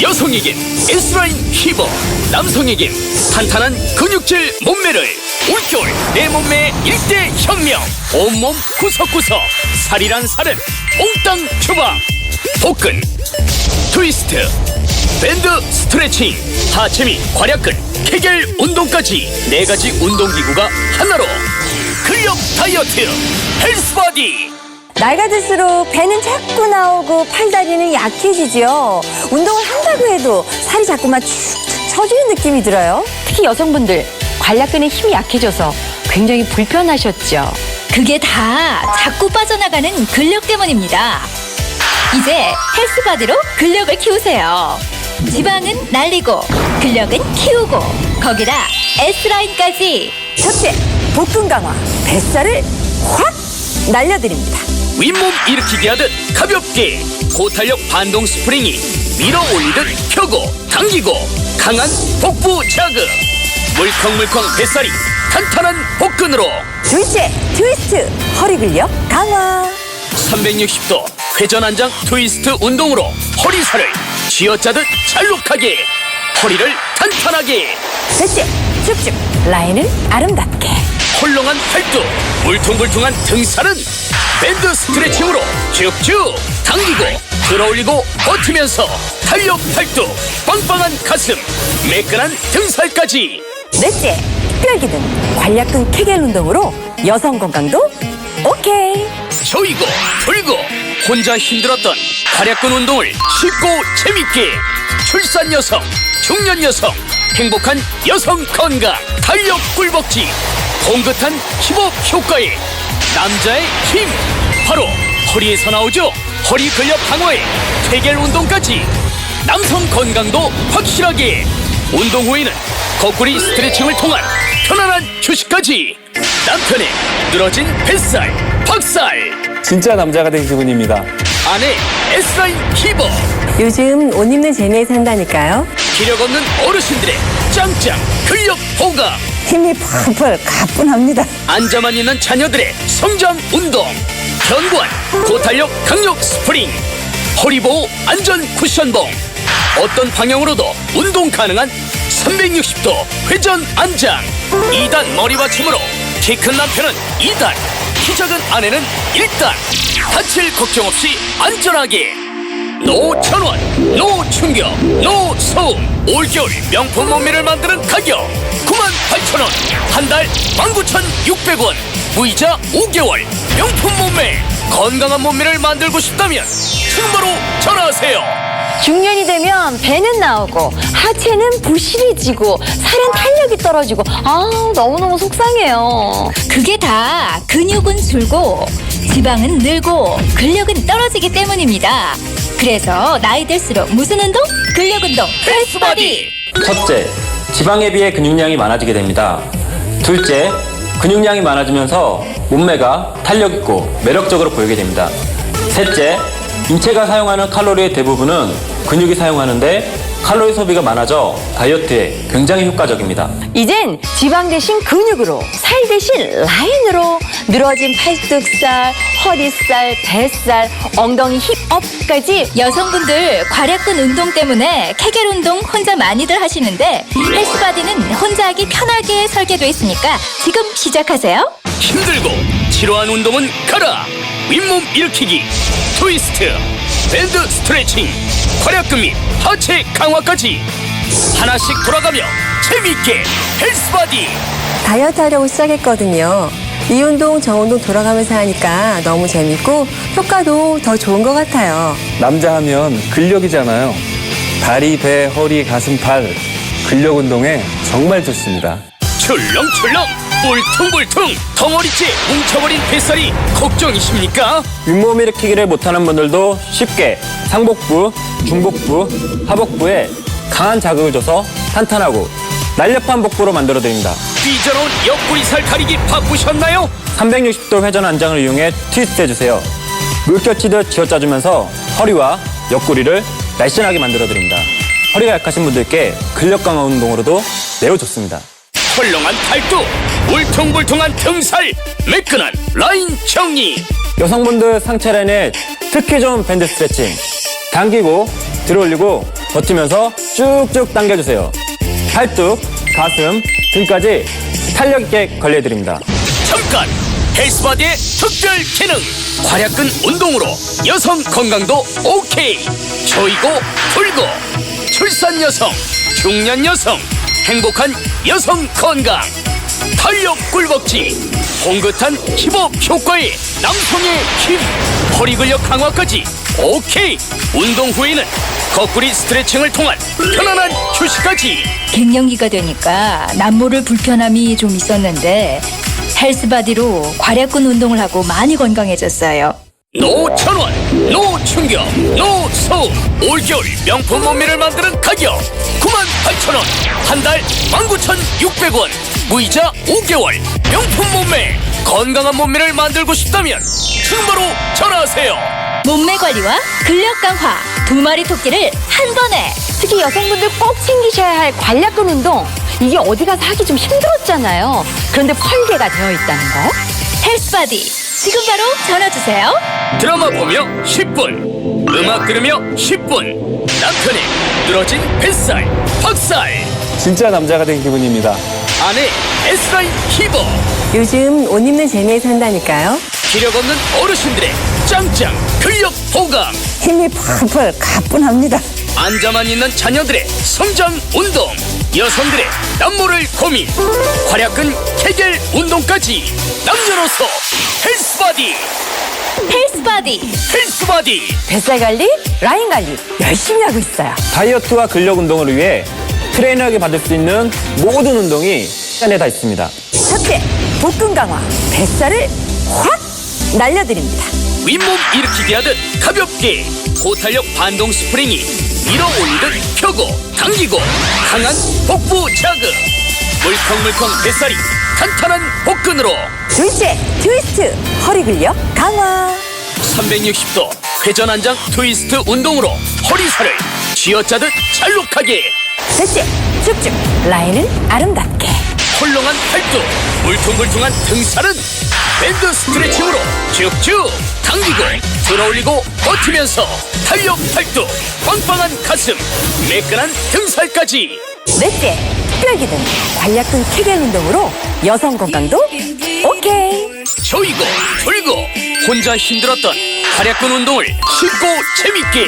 여성에겐 S라인 힙어 남성에겐 탄탄한 근육질 몸매를 올겨울 내 몸매의 일대 혁명. 온몸 구석구석 살이란 살은 몽땅 주방. 복근 트위스트 밴드 스트레칭 하체 및 괄약근 케겔 운동까지 네 가지 운동기구가 하나로. 근력 다이어트 헬스바디 나이가 들수록 배는 자꾸 나오고 팔다리는 약해지죠. 운동을 한다고 해도 살이 자꾸만 축축 처지는 느낌이 들어요. 특히 여성분들 관략근의 힘이 약해져서 굉장히 불편하셨죠. 그게 다 자꾸 빠져나가는 근력 때문입니다. 이제 헬스바디로 근력을 키우세요. 지방은 날리고 근력은 키우고 거기다 S라인까지 첫째, 복근 강화. 뱃살을 확 날려드립니다. 윗몸 일으키기 하듯 가볍게 고탄력 반동 스프링이 밀어 올리듯 펴고 당기고 강한 복부 자극 물컹물컹 뱃살이 탄탄한 복근으로 둘째, 트위스트. 허리 근력 강화. 360도 회전 안장 트위스트 운동으로 허리살을 쥐어짜듯 잘록하게 허리를 탄탄하게 셋째, 쭉쭉. 라인을 아름답게. 헐렁한 팔뚝 울퉁불퉁한 등살은 밴드 스트레칭으로 쭉쭉 당기고 들어올리고 버티면서 탄력 팔뚝 빵빵한 가슴 매끈한 등살까지 넷째, 특별 기능. 관략 근 케겔 운동으로 여성 건강도 오케이. 조이고 풀고 혼자 힘들었던 활약근 운동을 쉽고 재밌게 출산 여성 중년 여성 행복한 여성 건강 탄력 꿀벅지 봉긋한 힙업 효과에 남자의 힘. 바로 허리에서 나오죠. 허리 근력 강화에 케겔 운동까지 남성 건강도 확실하게. 운동 후에는 거꾸리 스트레칭을 통한 편안한 휴식까지. 남편의 늘어진 뱃살 박살. 진짜 남자가 된 기분입니다. 아내 S라인 힙어 요즘 옷 입는 재미에 산다니까요. 기력 없는 어르신들의 짱짱 근력 보강 힘이 펄펄 가뿐합니다. 앉아만 있는 자녀들의 성장 운동. 견고한 고탄력 강력 스프링. 허리보호 안전 쿠션봉. 어떤 방향으로도 운동 가능한 360도 회전 안장. 2단 머리 받침으로 키 큰 남편은 2단 키 작은 아내는 1단. 다칠 걱정 없이 안전하게. 노 천원, 노 충격, 노 소음. 올겨울 명품 몸매를 만드는 가격 9만 8천 원, 한 달 19,600원. 무이자 5개월 명품 몸매. 건강한 몸매를 만들고 싶다면 지금 바로 전화하세요. 중년이 되면 배는 나오고 하체는 부실해지고 살은 탄력이 떨어지고 아 너무너무 속상해요. 그게 다 근육은 줄고 지방은 늘고 근력은 떨어지기 때문입니다. 그래서 나이 들수록 무슨 운동? 근력 운동. 헬스바디. 첫째, 지방에 비해 근육량이 많아지게 됩니다. 둘째, 근육량이 많아지면서 몸매가 탄력 있고 매력적으로 보이게 됩니다. 셋째, 인체가 사용하는 칼로리의 대부분은 근육이 사용하는데 칼로리 소비가 많아져 다이어트에 굉장히 효과적입니다. 이젠 지방 대신 근육으로 살 대신 라인으로 늘어진 팔뚝살, 허리살, 뱃살, 엉덩이 힙업까지 여성분들 괄약근 운동 때문에 케겔 운동 혼자 많이들 하시는데 헬스바디는 혼자 하기 편하게 설계돼 있으니까 지금 시작하세요. 힘들고 지루한 운동은 가라 윗몸 일으키기 트위스트 밴드 스트레칭 활약근 및 하체 강화까지 하나씩 돌아가며 재미있게 헬스바디 다이어트 하려고 시작했거든요. 이 운동 저 운동 돌아가면서 하니까 너무 재밌고 효과도 더 좋은 것 같아요. 남자 하면 근력이잖아요. 다리, 배, 허리, 가슴, 팔. 근력 운동에 정말 좋습니다. 출렁출렁 울퉁불퉁 덩어리째 뭉쳐버린 뱃살이 걱정이십니까? 윗몸 일으키기를 못하는 분들도 쉽게 상복부, 중복부, 하복부에 강한 자극을 줘서 탄탄하고 날렵한 복부로 만들어 드립니다. 삐져나온 옆구리살 가리기 바쁘셨나요? 360도 회전 안장을 이용해 트위스트 해주세요. 물결치듯 쥐어짜주면서 허리와 옆구리를 날씬하게 만들어 드립니다. 허리가 약하신 분들께 근력 강화 운동으로도 매우 좋습니다. 헐렁한 팔뚝 울퉁불퉁한 등살 매끈한 라인 정리 여성분들 상체 라인에 특히 좋은 밴드 스트레칭. 당기고 들어올리고 버티면서 쭉쭉 당겨주세요. 팔뚝, 가슴, 등까지 탄력 있게 관리해드립니다. 잠깐 헬스바디의 특별 기능 활약근 운동으로 여성 건강도 오케이 조이고 풀고 출산 여성 중년 여성 행복한 여성 건강 탄력 꿀벅지 봉긋한 힙업 효과의 남성의 힘 허리 근력 강화까지 오케이 운동 후에는 거꾸리 스트레칭을 통한 편안한 휴식까지. 갱년기가 되니까 남모를 불편함이 좀 있었는데 헬스바디로 괄약근 운동을 하고 많이 건강해졌어요. 노천원, 노충격, 노소음. 올겨울 명품 몸매를 만드는 가격 98,000원 한 달 19,600원 무이자 5개월 명품 몸매 건강한 몸매를 만들고 싶다면 지금 바로 전화하세요 몸매 관리와 근력 강화 두 마리 토끼를 한 번에 특히 여성분들 꼭 챙기셔야 할 관략근 운동. 이게 어디 가서 하기 좀 힘들었잖아요. 그런데 설계가 되어 있다는 거. 헬스바디 지금 바로 전화 주세요. 드라마 보며 10분 음악 들으며 10분 남편의 늘어진 뱃살 박살 진짜 남자가 된 기분입니다. 아내 S라인 히버. 요즘 옷 입는 재미에서 한다니까요. 기력 없는 어르신들의 짱짱 근력 보강. 힘이 펄펄 가뿐합니다. 앉아만 있는 자녀들의 성장 운동. 여성들의 남모를 고민. 활약근 케겔 운동까지 남녀노소 헬스바디. 헬스바디. 헬스바디. 뱃살 관리, 라인 관리 열심히 하고 있어요. 다이어트와 근력 운동을 위해 트레이너에게 받을 수 있는 모든 운동이 시간에 다 있습니다. 첫째, 복근 강화. 뱃살을 확 날려드립니다. 윗몸 일으키기 하듯 가볍게 고탄력 반동 스프링이 밀어 올리듯 펴고 당기고 강한 복부 자극 물컹물컹 뱃살이 탄탄한 복근으로 둘째, 트위스트. 허리 근력 강화. 360도 회전 안장 트위스트 운동으로 허리살을 쥐어짜듯 잘록하게 셋째, 쭉쭉. 라인은 아름답게. 헐렁한 팔뚝 물퉁물퉁한 등살은 밴드 스트레칭으로 쭉쭉 당기고 들어올리고 버티면서 탄력 팔뚝 빵빵한 가슴 매끈한 등살까지 넷째, 특별기능. 관략근 케겔 운동으로 여성 건강도 오케이. 조이고 풀고 혼자 힘들었던 활약근 운동을 쉽고 재밌게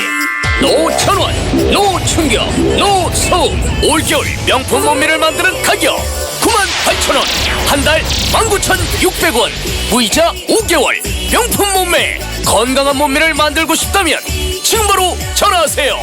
노천원 노충격 노소음 올겨울 명품 몸매를 만드는 가격 98,000원 한 달 19,600원 무이자 5개월 명품 몸매 건강한 몸매를 만들고 싶다면 지금 바로 전화하세요